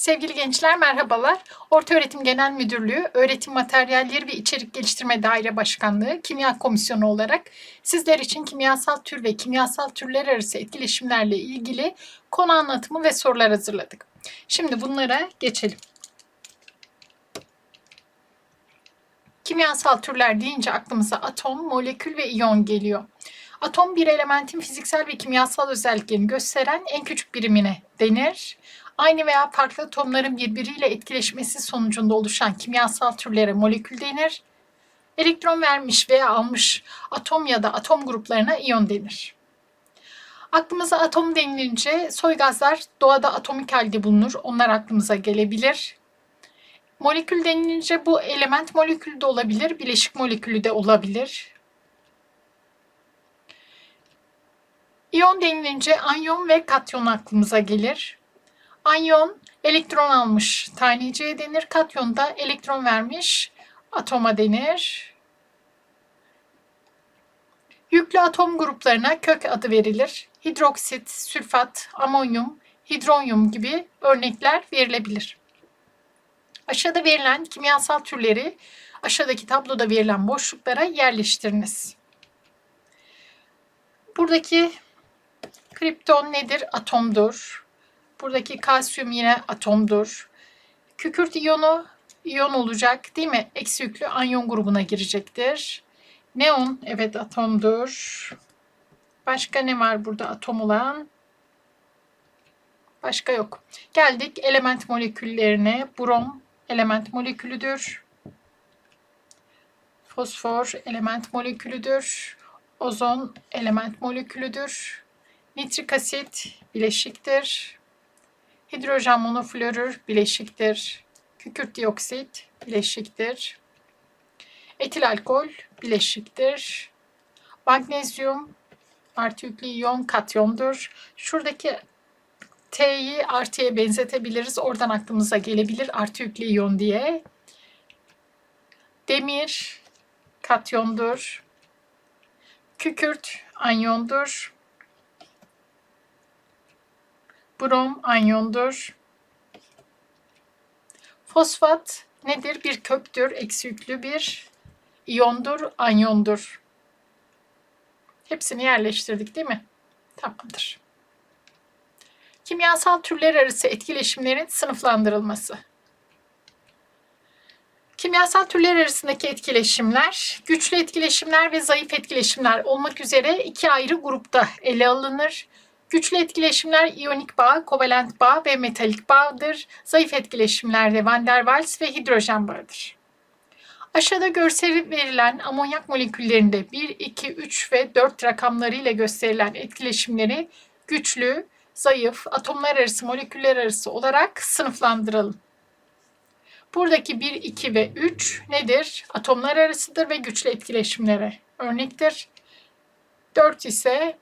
Sevgili gençler merhabalar. Ortaöğretim Genel Müdürlüğü, Öğretim Materyalleri ve İçerik Geliştirme Daire Başkanlığı Kimya Komisyonu olarak sizler için kimyasal tür ve kimyasal türler arası etkileşimlerle ilgili konu anlatımı ve sorular hazırladık. Şimdi bunlara geçelim. Kimyasal türler deyince aklımıza atom, molekül ve iyon geliyor. Atom bir elementin fiziksel ve kimyasal özelliklerini gösteren en küçük birimine denir. Aynı veya farklı atomların birbiriyle etkileşmesi sonucunda oluşan kimyasal türlere molekül denir. Elektron vermiş veya almış atom ya da atom gruplarına iyon denir. Aklımıza atom denilince soy gazlar doğada atomik halde bulunur. Onlar aklımıza gelebilir. Molekül denilince bu element molekülü de olabilir, bileşik molekülü de olabilir. İyon denilince anyon ve katyon aklımıza gelir. Anyon elektron almış taneciye denir. Katyon da elektron vermiş atoma denir. Yüklü atom gruplarına kök adı verilir. Hidroksit, sülfat, amonyum, hidronyum gibi örnekler verilebilir. Aşağıda verilen kimyasal türleri aşağıdaki tabloda verilen boşluklara yerleştiriniz. Buradaki kripton nedir? Atomdur. Buradaki kalsiyum yine atomdur. Kükürt iyonu iyon olacak değil mi? Eksi yüklü anyon grubuna girecektir. Neon evet atomdur. Başka ne var burada atom olan? Başka yok. Geldik element moleküllerine. Brom element molekülüdür. Fosfor element molekülüdür. Ozon element molekülüdür. Nitrik asit bileşiktir. Hidrojen monoflorür bileşiktir. Kükürt dioksit bileşiktir. Etil alkol bileşiktir. Magnezyum artı yüklü iyon katyondur. Şuradaki T'yi artıya benzetebiliriz. Oradan aklımıza gelebilir artı yüklü iyon diye. Demir katyondur. Kükürt anyondur. Brom anyondur. Fosfat nedir? Bir köktür, eksi yüklü bir iyondur, anyondur. Hepsini yerleştirdik değil mi? Tamamdır. Kimyasal türler arası etkileşimlerin sınıflandırılması. Kimyasal türler arasındaki etkileşimler, güçlü etkileşimler ve zayıf etkileşimler olmak üzere iki ayrı grupta ele alınır. Güçlü etkileşimler iyonik bağ, kovalent bağ ve metalik bağdır. Zayıf etkileşimlerde Van der Waals ve hidrojen bağıdır. Aşağıda görseli verilen amonyak moleküllerinde 1, 2, 3 ve 4 rakamlarıyla gösterilen etkileşimleri güçlü, zayıf, atomlar arası, moleküller arası olarak sınıflandıralım. Buradaki 1, 2 ve 3 nedir? Atomlar arasıdır ve güçlü etkileşimlere örnektir. 4 ise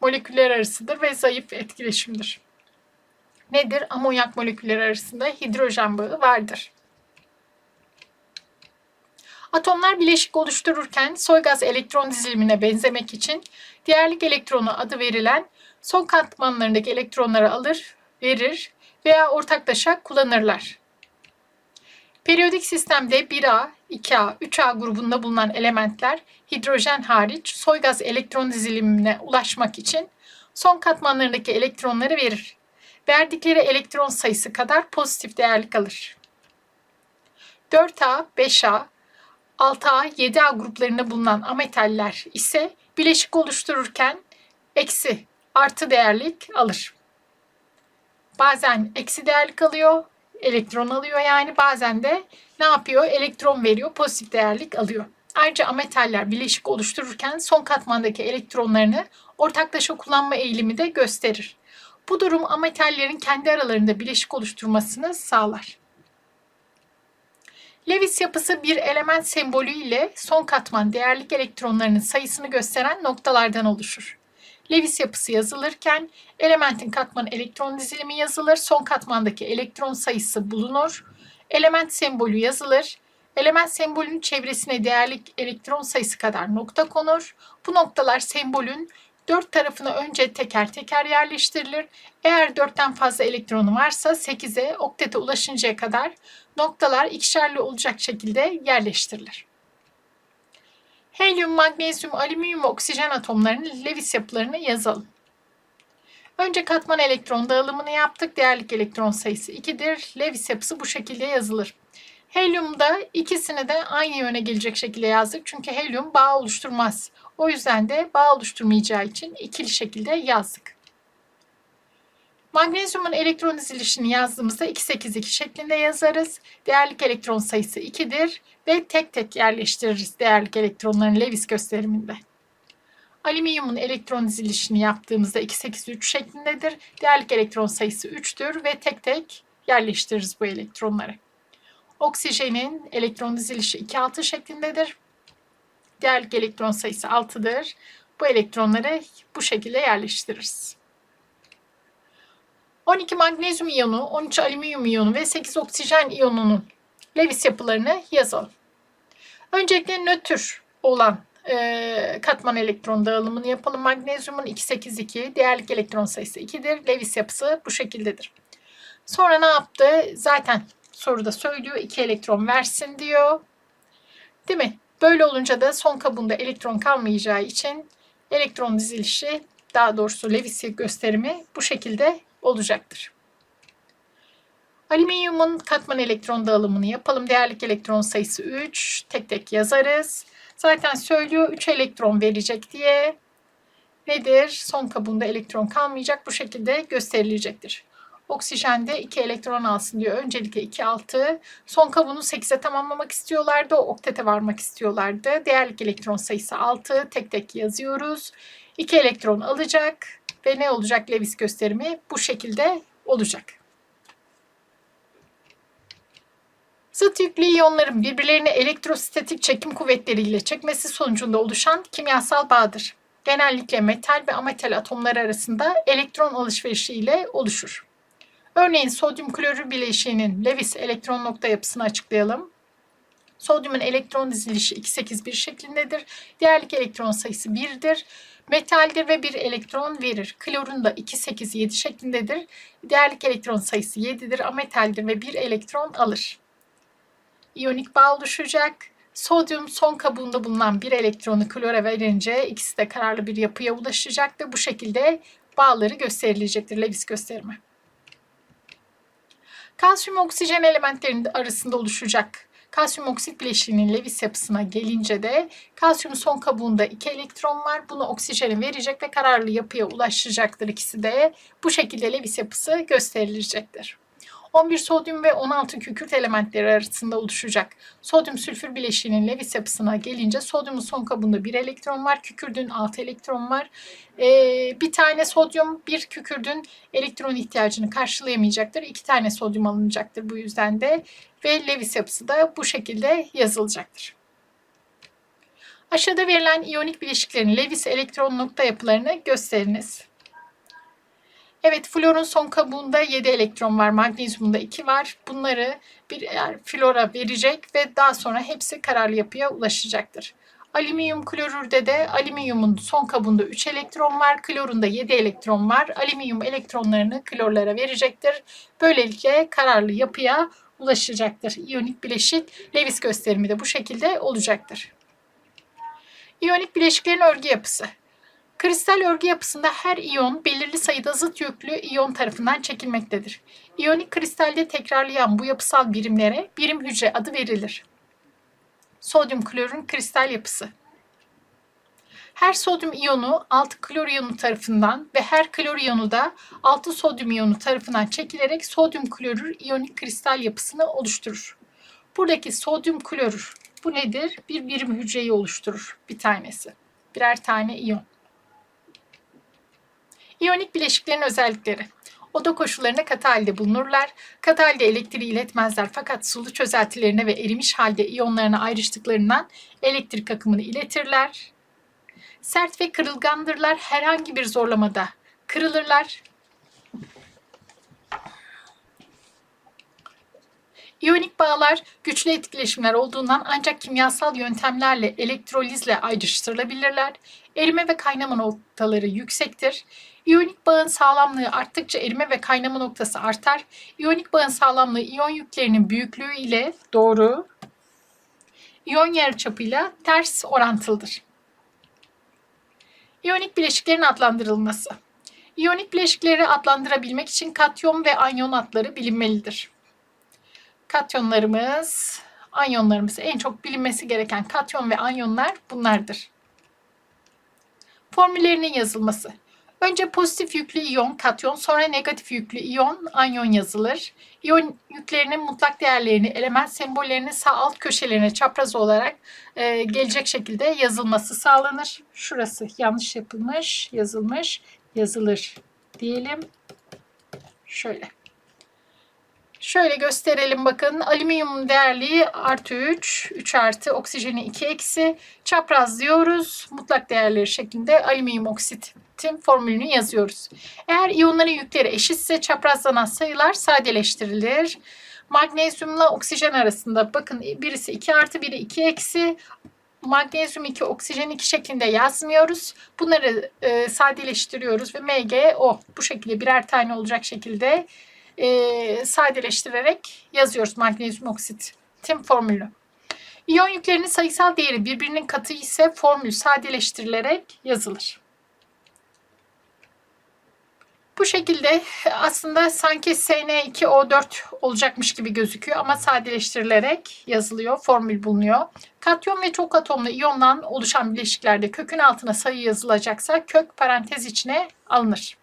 moleküller arasıdır ve zayıf etkileşimdir. Nedir? Amonyak molekülleri arasında hidrojen bağı vardır. Atomlar bileşik oluştururken soy gaz elektron dizilimine benzemek için diğerlik elektronu adı verilen son katmanlarındaki elektronları alır, verir veya ortaklaşa kullanırlar. Periyodik sistemde 1A, 2A, 3A grubunda bulunan elementler hidrojen hariç soy gaz elektron dizilimine ulaşmak için son katmanlarındaki elektronları verir. Verdikleri elektron sayısı kadar pozitif değerlik alır. 4A, 5A, 6A, 7A gruplarında bulunan ametaller ise bileşik oluştururken eksi, artı değerlik alır. Bazen eksi değerlik alıyor, elektron alıyor yani bazen de ne yapıyor? Elektron veriyor, pozitif değerlik alıyor. Ayrıca ametaller bileşik oluştururken son katmandaki elektronlarını ortaklaşa kullanma eğilimi de gösterir. Bu durum ametallerin kendi aralarında bileşik oluşturmasını sağlar. Lewis yapısı bir element sembolü ile son katman değerlik elektronlarının sayısını gösteren noktalardan oluşur. Lewis yapısı yazılırken elementin katman elektron dizilimi yazılır, son katmandaki elektron sayısı bulunur. Element sembolü yazılır. Element sembolünün çevresine değerlik elektron sayısı kadar nokta konur. Bu noktalar sembolün Dört tarafına önce teker teker yerleştirilir. Eğer dörtten fazla elektronu varsa 8'e oktete ulaşıncaya kadar noktalar ikişerli olacak şekilde yerleştirilir. Helyum, magnezyum, alüminyum oksijen atomlarının Lewis yapılarını yazalım. Önce katman elektron dağılımını yaptık. Değerlik elektron sayısı 2'dir. Lewis yapısı bu şekilde yazılır. Helyumda ikisini de aynı yöne gelecek şekilde yazdık. Çünkü helyum bağ oluşturmaz. O yüzden de bağ oluşturmayacağı için ikili şekilde yazdık. Magnezyumun elektron dizilişini yazdığımızda 282 şeklinde yazarız. Değerlik elektron sayısı 2'dir ve tek tek yerleştiririz değerlik elektronların Lewis gösteriminde. Alüminyumun elektron dizilişini yaptığımızda 283 şeklindedir. Değerlik elektron sayısı 3'tür ve tek tek yerleştiririz bu elektronları. Oksijenin elektron dizilişi 2-6 şeklindedir. Değerlik elektron sayısı 6'dır. Bu elektronları bu şekilde yerleştiririz. 12 magnezyum iyonu, 13 alüminyum iyonu ve 8 oksijen iyonunun Lewis yapılarını yazalım. Öncelikle nötr olan e, katman elektron dağılımını yapalım. Magnezyumun 282, değerlik elektron sayısı 2'dir. Lewis yapısı bu şekildedir. Sonra ne yaptı? Zaten soruda söylüyor. 2 elektron versin diyor. Değil mi? Böyle olunca da son kabuğunda elektron kalmayacağı için elektron dizilişi daha doğrusu Lewis gösterimi bu şekilde olacaktır. Alüminyumun katman elektron dağılımını yapalım. Değerlik elektron sayısı 3. Tek tek yazarız. Zaten söylüyor 3 elektron verecek diye. Nedir? Son kabuğunda elektron kalmayacak. Bu şekilde gösterilecektir. Oksijende 2 elektron alsın diyor. Öncelikle 2 6. Son kabuğunu 8'e tamamlamak istiyorlardı. Oktete varmak istiyorlardı. Değerlik elektron sayısı 6. Tek tek yazıyoruz. 2 elektron alacak ve ne olacak Lewis gösterimi bu şekilde olacak. Zıt yüklü iyonların birbirlerini elektrostatik çekim kuvvetleriyle çekmesi sonucunda oluşan kimyasal bağdır. Genellikle metal ve ametal atomlar arasında elektron alışverişi ile oluşur. Örneğin sodyum klorür bileşiğinin Lewis elektron nokta yapısını açıklayalım. Sodyumun elektron dizilişi 281 şeklindedir. Değerlik elektron sayısı 1'dir. Metaldir ve bir elektron verir. Klorun da 287 şeklindedir. Değerlik elektron sayısı 7'dir. Ametaldir ve bir elektron alır. İyonik bağ oluşacak. Sodyum son kabuğunda bulunan bir elektronu klora verince ikisi de kararlı bir yapıya ulaşacak ve bu şekilde bağları gösterilecektir Lewis gösterimi. Kalsiyum oksijen elementlerinin arasında oluşacak kalsiyum oksit bileşiğinin Lewis yapısına gelince de kalsiyumun son kabuğunda iki elektron var. Bunu oksijene verecek ve kararlı yapıya ulaşacaktır ikisi de. Bu şekilde Lewis yapısı gösterilecektir. 11 sodyum ve 16 kükürt elementleri arasında oluşacak. Sodyum sülfür bileşiğinin Lewis yapısına gelince sodyumun son kabuğunda bir elektron var. Kükürdün 6 elektron var. Ee, bir tane sodyum bir kükürdün elektron ihtiyacını karşılayamayacaktır. İki tane sodyum alınacaktır bu yüzden de. Ve Lewis yapısı da bu şekilde yazılacaktır. Aşağıda verilen iyonik bileşiklerin Lewis elektron nokta yapılarını gösteriniz. Evet florun son kabuğunda 7 elektron var. Magnezyumunda 2 var. Bunları bir flora verecek ve daha sonra hepsi kararlı yapıya ulaşacaktır. Alüminyum klorürde de alüminyumun son kabuğunda 3 elektron var. Klorunda 7 elektron var. Alüminyum elektronlarını klorlara verecektir. Böylelikle kararlı yapıya ulaşacaktır. İyonik bileşik Lewis gösterimi de bu şekilde olacaktır. İyonik bileşiklerin örgü yapısı. Kristal örgü yapısında her iyon belirli sayıda zıt yüklü iyon tarafından çekilmektedir. İyonik kristalde tekrarlayan bu yapısal birimlere birim hücre adı verilir. Sodyum klorun kristal yapısı. Her sodyum iyonu 6 klor iyonu tarafından ve her klor iyonu da 6 sodyum iyonu tarafından çekilerek sodyum klorür iyonik kristal yapısını oluşturur. Buradaki sodyum klorür bu nedir? Bir birim hücreyi oluşturur bir tanesi. Birer tane iyon. İyonik bileşiklerin özellikleri. Oda koşullarına katı halde bulunurlar. Katı halde elektriği iletmezler fakat sulu çözeltilerine ve erimiş halde iyonlarına ayrıştıklarından elektrik akımını iletirler. Sert ve kırılgandırlar. Herhangi bir zorlamada kırılırlar. İyonik bağlar güçlü etkileşimler olduğundan ancak kimyasal yöntemlerle elektrolizle ayrıştırılabilirler. Erime ve kaynama noktaları yüksektir. İyonik bağın sağlamlığı arttıkça erime ve kaynama noktası artar. İyonik bağın sağlamlığı iyon yüklerinin büyüklüğü ile doğru, iyon yarıçapıyla ters orantılıdır. İyonik bileşiklerin adlandırılması. İyonik bileşikleri adlandırabilmek için katyon ve anyon adları bilinmelidir. Katyonlarımız, anyonlarımız en çok bilinmesi gereken katyon ve anyonlar bunlardır. Formüllerinin yazılması. Önce pozitif yüklü iyon katyon, sonra negatif yüklü iyon anyon yazılır. İyon yüklerinin mutlak değerlerini, element sembollerini sağ alt köşelerine çapraz olarak e, gelecek şekilde yazılması sağlanır. Şurası yanlış yapılmış, yazılmış, yazılır diyelim. Şöyle. Şöyle gösterelim bakın. Alüminyum değerliği artı 3, 3 artı, oksijeni 2 eksi. Çapraz diyoruz. Mutlak değerleri şeklinde alüminyum oksitin formülünü yazıyoruz. Eğer iyonların yükleri eşitse çaprazlanan sayılar sadeleştirilir. Magnezyumla oksijen arasında bakın birisi 2 artı biri 2 eksi. Magnezyum 2, oksijen 2 şeklinde yazmıyoruz. Bunları e, sadeleştiriyoruz ve MgO bu şekilde birer tane olacak şekilde e, sadeleştirerek yazıyoruz magnezyum oksitin formülü. İyon yüklerinin sayısal değeri birbirinin katı ise formül sadeleştirilerek yazılır. Bu şekilde aslında sanki SN2O4 olacakmış gibi gözüküyor ama sadeleştirilerek yazılıyor, formül bulunuyor. Katyon ve çok atomlu iyondan oluşan bileşiklerde kökün altına sayı yazılacaksa kök parantez içine alınır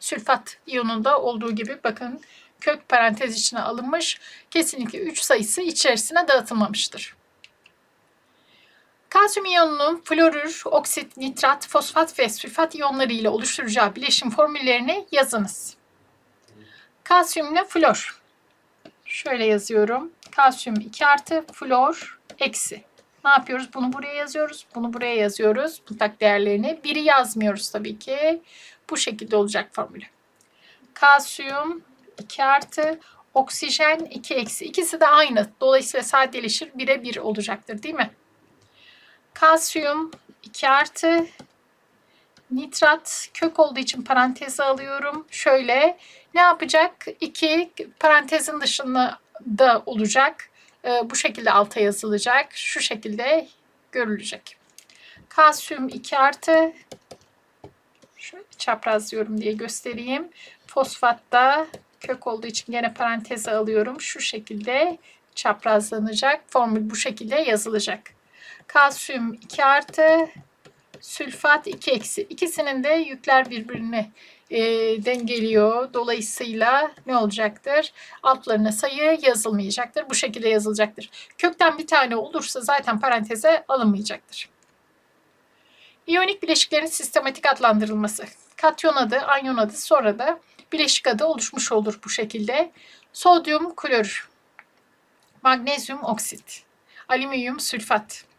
sülfat iyonunda olduğu gibi bakın kök parantez içine alınmış. Kesinlikle 3 sayısı içerisine dağıtılmamıştır. Kalsiyum iyonunun florür, oksit, nitrat, fosfat ve sülfat iyonları ile oluşturacağı bileşim formüllerini yazınız. Kalsiyum ile flor. Şöyle yazıyorum. Kalsiyum 2 artı, flor eksi. Ne yapıyoruz? Bunu buraya yazıyoruz. Bunu buraya yazıyoruz. Mutlak değerlerini. Biri yazmıyoruz tabii ki. Bu şekilde olacak formülü. Kalsiyum 2 artı, oksijen 2 eksi. İkisi de aynı. Dolayısıyla sadeleşir. 1'e 1 olacaktır değil mi? Kalsiyum 2 artı, nitrat kök olduğu için paranteze alıyorum. Şöyle ne yapacak? 2 parantezin dışında da olacak. Ee, bu şekilde alta yazılacak. Şu şekilde görülecek. Kalsiyum 2 artı Şöyle çaprazlıyorum diye göstereyim. Fosfatta kök olduğu için gene paranteze alıyorum. Şu şekilde çaprazlanacak. Formül bu şekilde yazılacak. Kalsiyum 2 artı, sülfat 2 eksi. İkisinin de yükler birbirine e, dengeliyor. Dolayısıyla ne olacaktır? Altlarına sayı yazılmayacaktır. Bu şekilde yazılacaktır. Kökten bir tane olursa zaten paranteze alınmayacaktır. İyonik bileşiklerin sistematik adlandırılması. Katyon adı, anyon adı, sonra da bileşik adı oluşmuş olur bu şekilde. Sodyum klorür, magnezyum oksit, alüminyum sülfat,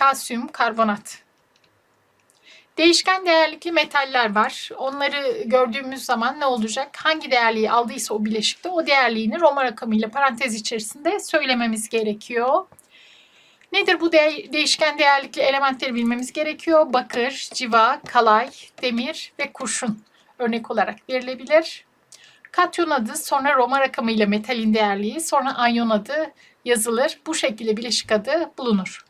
kalsiyum karbonat. Değişken değerlikli metaller var. Onları gördüğümüz zaman ne olacak? Hangi değerliği aldıysa o bileşikte o değerliğini Roma rakamıyla parantez içerisinde söylememiz gerekiyor. Nedir bu de değişken değerlikli elementleri bilmemiz gerekiyor. Bakır, civa, kalay, demir ve kurşun örnek olarak verilebilir. Katyon adı sonra Roma rakamı ile metalin değerliği sonra anyon adı yazılır. Bu şekilde bileşik adı bulunur.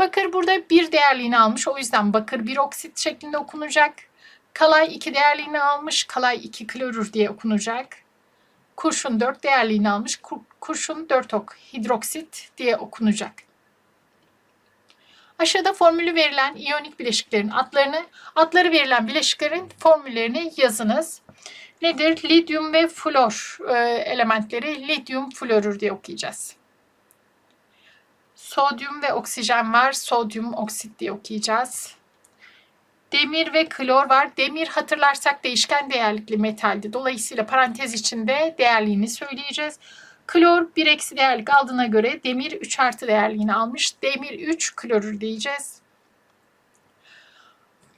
Bakır burada bir değerliğini almış. O yüzden bakır bir oksit şeklinde okunacak. Kalay iki değerliğini almış. Kalay 2 klorür diye okunacak. Kurşun 4 değerliğini almış. Kur kurşun 4 ok hidroksit diye okunacak. Aşağıda formülü verilen iyonik bileşiklerin adlarını, adları verilen bileşiklerin formüllerini yazınız. Nedir? Lityum ve flor e, elementleri lityum florür diye okuyacağız. Sodyum ve oksijen var. Sodyum oksit diye okuyacağız. Demir ve klor var. Demir hatırlarsak değişken değerlikli metaldi. Dolayısıyla parantez içinde değerliğini söyleyeceğiz. Klor 1 eksi değerlik aldığına göre demir 3 artı değerliğini almış. Demir 3 klorür diyeceğiz.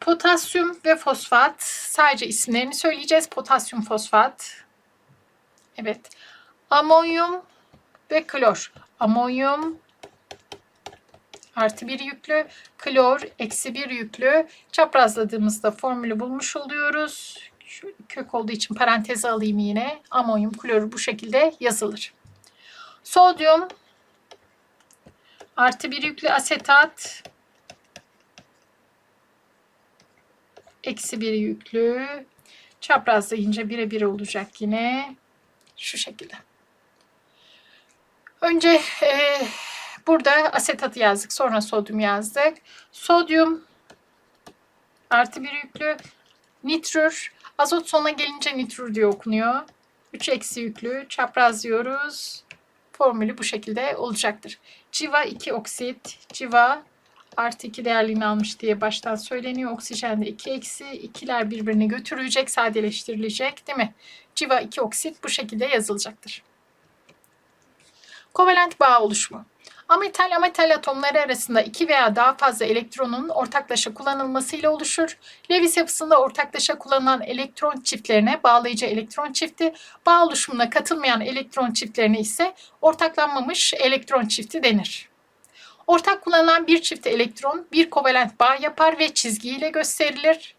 Potasyum ve fosfat sadece isimlerini söyleyeceğiz. Potasyum fosfat. Evet. Amonyum ve klor. Amonyum artı bir yüklü, klor eksi bir yüklü. Çaprazladığımızda formülü bulmuş oluyoruz. Şu kök olduğu için paranteze alayım yine. Amonyum kloru bu şekilde yazılır. Sodyum artı bir yüklü asetat eksi bir yüklü çaprazlayınca birebir olacak yine şu şekilde. Önce e, burada asetatı yazdık sonra sodyum yazdık. Sodyum artı bir yüklü nitrür azot sona gelince nitrür diye okunuyor. 3 eksi yüklü çaprazlıyoruz. Formülü bu şekilde olacaktır. Civa 2 oksit, civa artı 2 değerliğini almış diye baştan söyleniyor. Oksijende 2 eksi, ikiler birbirini götürülecek, sadeleştirilecek değil mi? Civa 2 oksit bu şekilde yazılacaktır. Kovalent bağ oluşumu. Ametal ametal atomları arasında iki veya daha fazla elektronun ortaklaşa kullanılmasıyla oluşur. Lewis yapısında ortaklaşa kullanılan elektron çiftlerine bağlayıcı elektron çifti, bağ oluşumuna katılmayan elektron çiftlerine ise ortaklanmamış elektron çifti denir. Ortak kullanılan bir çift elektron bir kovalent bağ yapar ve çizgiyle gösterilir.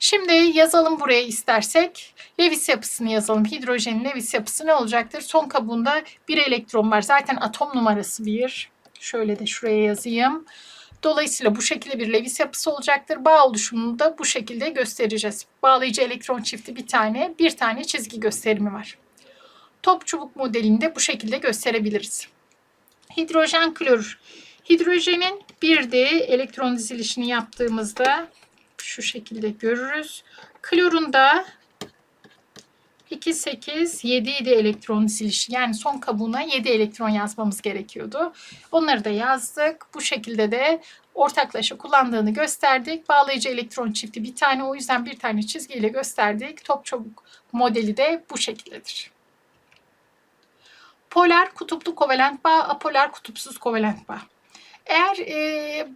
Şimdi yazalım buraya istersek. Lewis yapısını yazalım. Hidrojenin Lewis yapısı ne olacaktır? Son kabuğunda bir elektron var. Zaten atom numarası bir. Şöyle de şuraya yazayım. Dolayısıyla bu şekilde bir Lewis yapısı olacaktır. Bağ oluşumunu da bu şekilde göstereceğiz. Bağlayıcı elektron çifti bir tane, bir tane çizgi gösterimi var. Top çubuk modelinde bu şekilde gösterebiliriz. Hidrojen klorür. Hidrojenin bir de elektron dizilişini yaptığımızda şu şekilde görürüz. Klorun da 2, 8, 7 idi elektron dizilişi. Yani son kabuğuna 7 elektron yazmamız gerekiyordu. Onları da yazdık. Bu şekilde de ortaklaşa kullandığını gösterdik. Bağlayıcı elektron çifti bir tane o yüzden bir tane çizgiyle gösterdik. Top çabuk modeli de bu şekildedir. Polar kutuplu kovalent bağ, apolar kutupsuz kovalent bağ. Eğer e,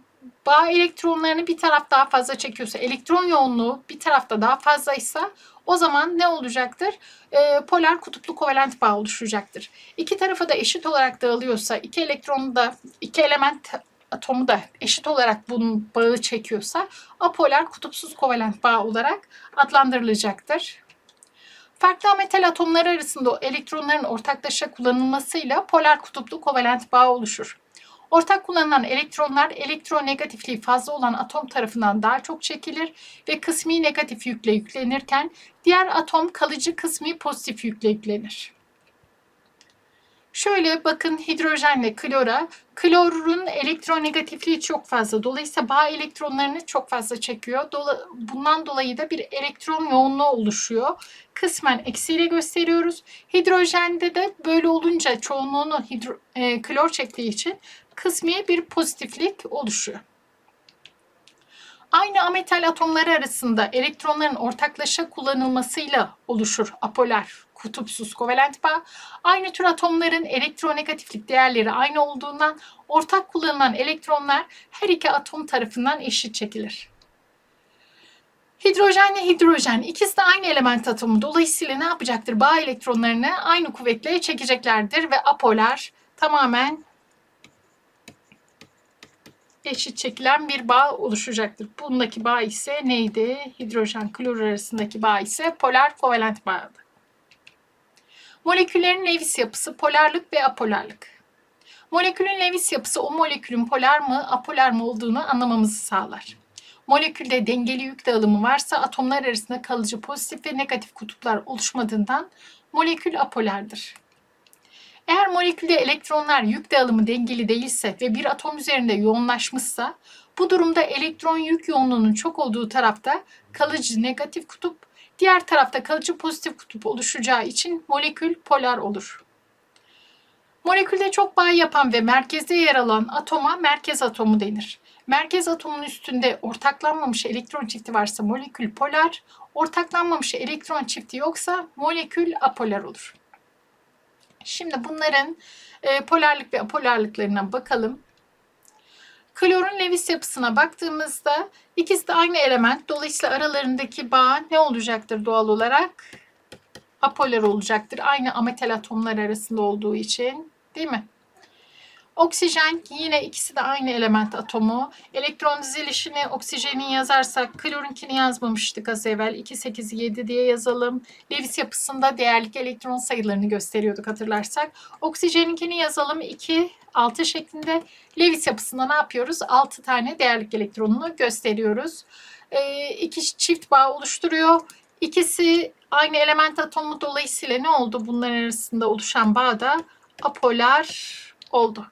bağ elektronlarını bir taraf daha fazla çekiyorsa, elektron yoğunluğu bir tarafta daha fazlaysa o zaman ne olacaktır? E, polar kutuplu kovalent bağ oluşacaktır. İki tarafa da eşit olarak dağılıyorsa, iki elektronu da, iki element atomu da eşit olarak bunun bağı çekiyorsa apolar kutupsuz kovalent bağ olarak adlandırılacaktır. Farklı metal atomları arasında elektronların ortaklaşa kullanılmasıyla polar kutuplu kovalent bağ oluşur. Ortak kullanılan elektronlar elektronegatifliği fazla olan atom tarafından daha çok çekilir ve kısmi negatif yükle yüklenirken diğer atom kalıcı kısmi pozitif yükle yüklenir. Şöyle bakın hidrojenle klora. Klorun elektronegatifliği çok fazla. Dolayısıyla bağ elektronlarını çok fazla çekiyor. Bundan dolayı da bir elektron yoğunluğu oluşuyor. Kısmen eksiyle gösteriyoruz. Hidrojende de böyle olunca çoğunluğunu hidro, e, klor çektiği için kısmi bir pozitiflik oluşuyor. Aynı ametal atomları arasında elektronların ortaklaşa kullanılmasıyla oluşur apolar kutupsuz kovalent bağ. Aynı tür atomların elektronegatiflik değerleri aynı olduğundan ortak kullanılan elektronlar her iki atom tarafından eşit çekilir. Hidrojenle hidrojen ikisi de aynı element atomu. Dolayısıyla ne yapacaktır? Bağ elektronlarını aynı kuvvetle çekeceklerdir ve apolar tamamen eşit çekilen bir bağ oluşacaktır. Bundaki bağ ise neydi? Hidrojen klor arasındaki bağ ise polar kovalent bağdı. Moleküllerin Lewis yapısı polarlık ve apolarlık. Molekülün Lewis yapısı o molekülün polar mı, apolar mı olduğunu anlamamızı sağlar. Molekülde dengeli yük dağılımı varsa atomlar arasında kalıcı pozitif ve negatif kutuplar oluşmadığından molekül apolardır. Eğer molekülde elektronlar yük dağılımı dengeli değilse ve bir atom üzerinde yoğunlaşmışsa bu durumda elektron yük yoğunluğunun çok olduğu tarafta kalıcı negatif kutup, diğer tarafta kalıcı pozitif kutup oluşacağı için molekül polar olur. Molekülde çok bağ yapan ve merkezde yer alan atoma merkez atomu denir. Merkez atomun üstünde ortaklanmamış elektron çifti varsa molekül polar, ortaklanmamış elektron çifti yoksa molekül apolar olur. Şimdi bunların e, polarlık ve apolarlıklarına bakalım. Klorun Lewis yapısına baktığımızda ikisi de aynı element. Dolayısıyla aralarındaki bağ ne olacaktır doğal olarak? apolar olacaktır. Aynı ametal atomlar arasında olduğu için değil mi? Oksijen yine ikisi de aynı element atomu. Elektron dizilişini oksijenin yazarsak klorinkini yazmamıştık az evvel. 2, 8, 7 diye yazalım. Lewis yapısında değerlik elektron sayılarını gösteriyorduk hatırlarsak. Oksijeninkini yazalım 2, 6 şeklinde. Lewis yapısında ne yapıyoruz? 6 tane değerlik elektronunu gösteriyoruz. Ee, iki çift bağ oluşturuyor. İkisi aynı element atomu dolayısıyla ne oldu? Bunların arasında oluşan bağda apolar oldu.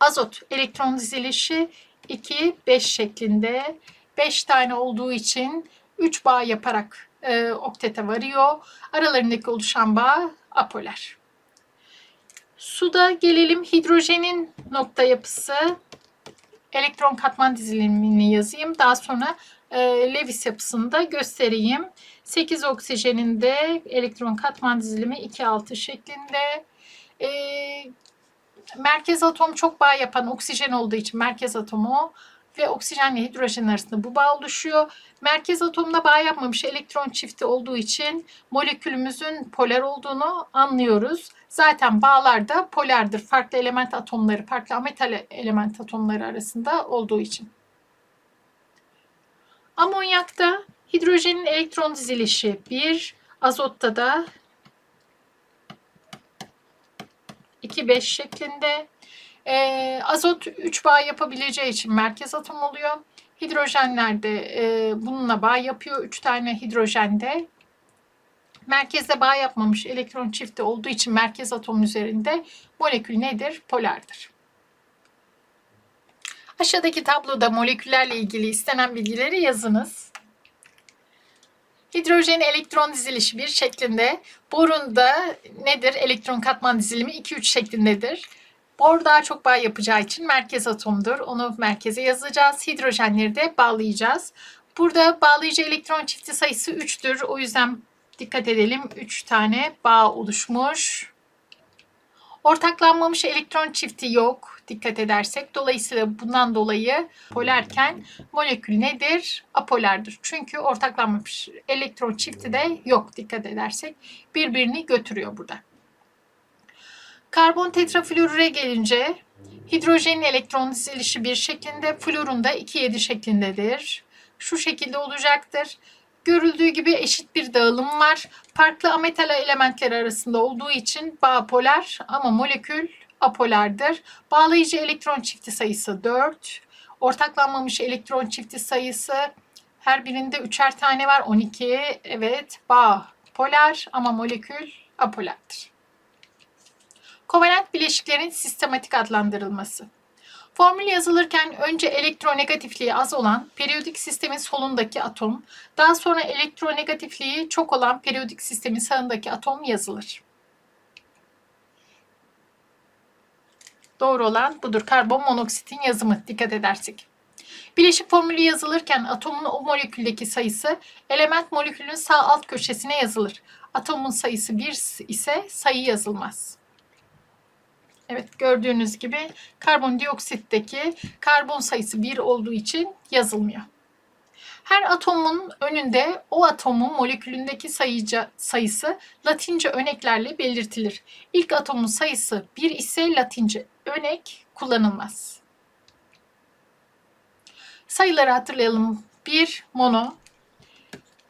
Azot elektron dizilişi 2 5 şeklinde 5 tane olduğu için 3 bağ yaparak e, oktete varıyor. Aralarındaki oluşan bağ apolar. Suda gelelim hidrojenin nokta yapısı. Elektron katman dizilimini yazayım. Daha sonra e, Lewis yapısını da göstereyim. 8 oksijenin de elektron katman dizilimi 2-6 şeklinde. E, merkez atom çok bağ yapan oksijen olduğu için merkez atomu ve oksijenle hidrojen arasında bu bağ oluşuyor. Merkez atomda bağ yapmamış elektron çifti olduğu için molekülümüzün polar olduğunu anlıyoruz. Zaten bağlar da polardır. Farklı element atomları, farklı ametal element atomları arasında olduğu için. Amonyakta hidrojenin elektron dizilişi 1, azotta da 2-5 şeklinde. Ee, azot 3 bağ yapabileceği için merkez atom oluyor. Hidrojenler de e, bununla bağ yapıyor. 3 tane hidrojende. Merkezde bağ yapmamış elektron çifti olduğu için merkez atom üzerinde molekül nedir? Polardır. Aşağıdaki tabloda moleküllerle ilgili istenen bilgileri yazınız. Hidrojen elektron dizilişi bir şeklinde. Borunda nedir? Elektron katman dizilimi 2-3 şeklindedir. Bor daha çok bağ yapacağı için merkez atomdur. Onu merkeze yazacağız. Hidrojenleri de bağlayacağız. Burada bağlayıcı elektron çifti sayısı 3'tür. O yüzden dikkat edelim. 3 tane bağ oluşmuş. Ortaklanmamış elektron çifti yok dikkat edersek. Dolayısıyla bundan dolayı polarken molekül nedir? Apolardır. Çünkü ortaklanmamış elektron çifti de yok dikkat edersek. Birbirini götürüyor burada. Karbon tetrafluorüre gelince hidrojenin elektron dizilişi bir şeklinde, florun da 2-7 şeklindedir. Şu şekilde olacaktır. Görüldüğü gibi eşit bir dağılım var. Farklı ametal elementler arasında olduğu için bağ polar ama molekül apolardır. Bağlayıcı elektron çifti sayısı 4. Ortaklanmamış elektron çifti sayısı her birinde üçer tane var. 12. Evet bağ polar ama molekül apolardır. Kovalent bileşiklerin sistematik adlandırılması. Formül yazılırken önce elektronegatifliği az olan periyodik sistemin solundaki atom, daha sonra elektronegatifliği çok olan periyodik sistemin sağındaki atom yazılır. Doğru olan budur. Karbon monoksitin yazımı dikkat edersek. Bileşik formülü yazılırken atomun o moleküldeki sayısı element molekülünün sağ alt köşesine yazılır. Atomun sayısı 1 ise sayı yazılmaz. Evet gördüğünüz gibi karbondioksitteki karbon sayısı 1 olduğu için yazılmıyor. Her atomun önünde o atomun molekülündeki sayıca, sayısı latince örneklerle belirtilir. İlk atomun sayısı 1 ise latince örnek kullanılmaz. Sayıları hatırlayalım. 1 mono,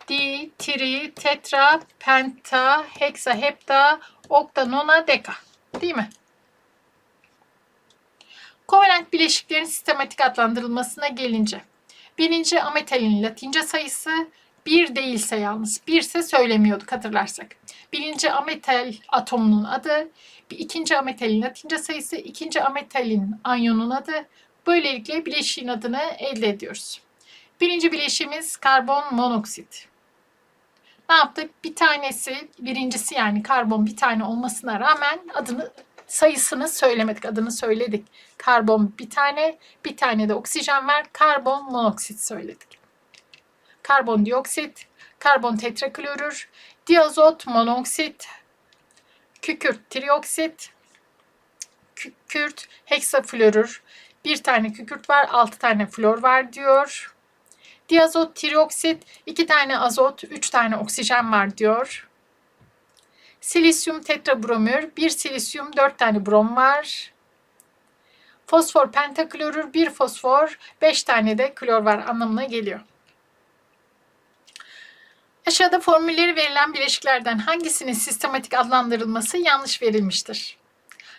di, tri, tetra, penta, heksa, hepta, okta, nona, deka. Değil mi? Kovalent bileşiklerin sistematik adlandırılmasına gelince. Birinci ametalin latince sayısı bir değilse yalnız. Bir ise söylemiyorduk hatırlarsak. Birinci ametal atomunun adı, bir ikinci ametalin latince sayısı, ikinci ametalin anyonun adı. Böylelikle bileşiğin adını elde ediyoruz. Birinci bileşiğimiz karbon monoksit. Ne yaptık? Bir tanesi, birincisi yani karbon bir tane olmasına rağmen adını sayısını söylemedik. Adını söyledik. Karbon bir tane, bir tane de oksijen var. Karbon monoksit söyledik. Karbondioksit, karbon tetraklorür, diazot monoksit, kükürt trioksit, kükürt heksaflorür. Bir tane kükürt var, altı tane flor var diyor. Diazot trioksit, iki tane azot, üç tane oksijen var diyor. Silisyum tetrabromür, bir silisyum 4 tane brom var. Fosfor pentaklorür, bir fosfor 5 tane de klor var anlamına geliyor. Aşağıda formülleri verilen bileşiklerden hangisinin sistematik adlandırılması yanlış verilmiştir?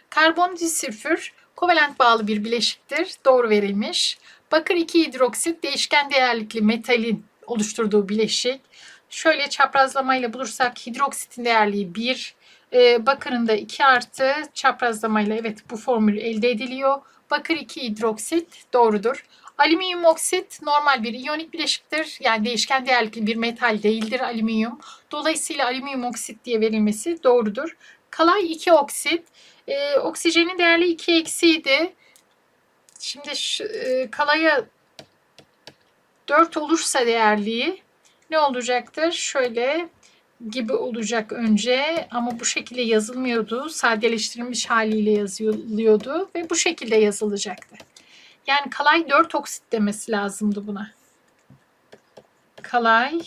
Karbon disülfür kovalent bağlı bir bileşiktir. Doğru verilmiş. Bakır 2 hidroksit değişken değerlikli metalin oluşturduğu bileşik. Şöyle çaprazlamayla bulursak hidroksitin değerliği 1, e, bakırın da 2 artı çaprazlamayla evet bu formül elde ediliyor. Bakır 2 hidroksit doğrudur. Alüminyum oksit normal bir iyonik bileşiktir. Yani değişken değerlikli bir metal değildir alüminyum. Dolayısıyla alüminyum oksit diye verilmesi doğrudur. Kalay 2 oksit. E, oksijenin değerli 2 eksiydi. Şimdi şu, e, kalaya 4 olursa değerliği ne olacaktır? Şöyle gibi olacak önce ama bu şekilde yazılmıyordu. Sadeleştirilmiş haliyle yazılıyordu ve bu şekilde yazılacaktı. Yani kalay 4 oksit demesi lazımdı buna. Kalay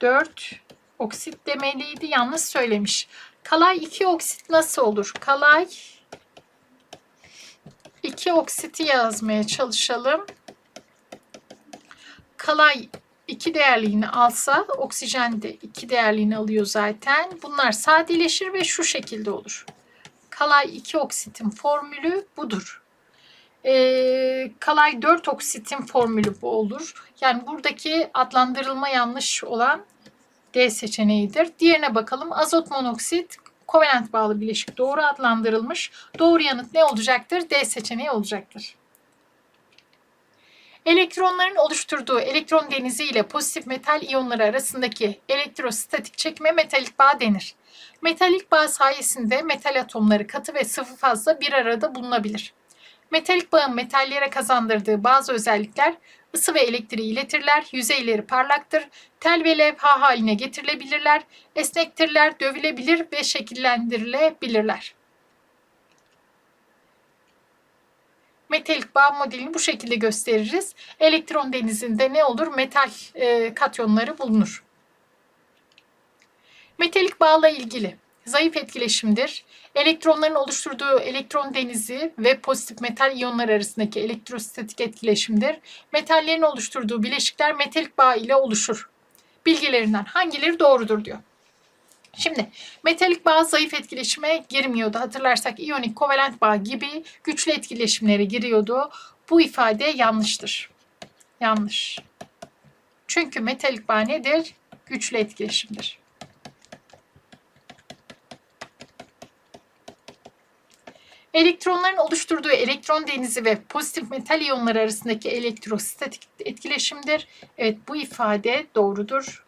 4 oksit demeliydi. Yalnız söylemiş. Kalay 2 oksit nasıl olur? Kalay 2 oksiti yazmaya çalışalım. Kalay 2 değerliğini alsa oksijen de 2 değerliğini alıyor zaten. Bunlar sadeleşir ve şu şekilde olur. Kalay 2 oksitin formülü budur. Ee, kalay 4 oksitin formülü bu olur. Yani buradaki adlandırılma yanlış olan D seçeneğidir. Diğerine bakalım. Azot monoksit kovalent bağlı bileşik doğru adlandırılmış. Doğru yanıt ne olacaktır? D seçeneği olacaktır. Elektronların oluşturduğu elektron denizi ile pozitif metal iyonları arasındaki elektrostatik çekime metalik bağ denir. Metalik bağ sayesinde metal atomları katı ve sıvı fazla bir arada bulunabilir. Metalik bağın metallere kazandırdığı bazı özellikler ısı ve elektriği iletirler, yüzeyleri parlaktır, tel ve levha haline getirilebilirler, esnektirler, dövülebilir ve şekillendirilebilirler. Metalik bağ modelini bu şekilde gösteririz. Elektron denizinde ne olur? Metal e, katyonları bulunur. Metalik bağla ilgili zayıf etkileşimdir. Elektronların oluşturduğu elektron denizi ve pozitif metal iyonlar arasındaki elektrostatik etkileşimdir. Metallerin oluşturduğu bileşikler metalik bağ ile oluşur. Bilgilerinden hangileri doğrudur diyor. Şimdi metalik bağ zayıf etkileşime girmiyordu. Hatırlarsak iyonik kovalent bağ gibi güçlü etkileşimlere giriyordu. Bu ifade yanlıştır. Yanlış. Çünkü metalik bağ nedir? Güçlü etkileşimdir. Elektronların oluşturduğu elektron denizi ve pozitif metal iyonları arasındaki elektrostatik etkileşimdir. Evet bu ifade doğrudur.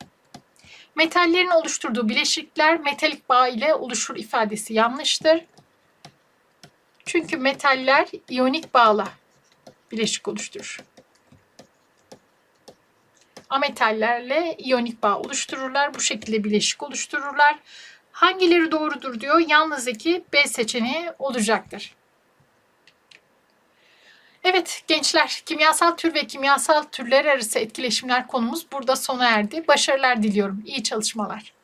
Metallerin oluşturduğu bileşikler metalik bağ ile oluşur ifadesi yanlıştır. Çünkü metaller iyonik bağla bileşik oluşturur. Ametallerle iyonik bağ oluştururlar. Bu şekilde bileşik oluştururlar. Hangileri doğrudur diyor. Yalnız iki B seçeneği olacaktır. Evet gençler kimyasal tür ve kimyasal türler arası etkileşimler konumuz burada sona erdi. Başarılar diliyorum. İyi çalışmalar.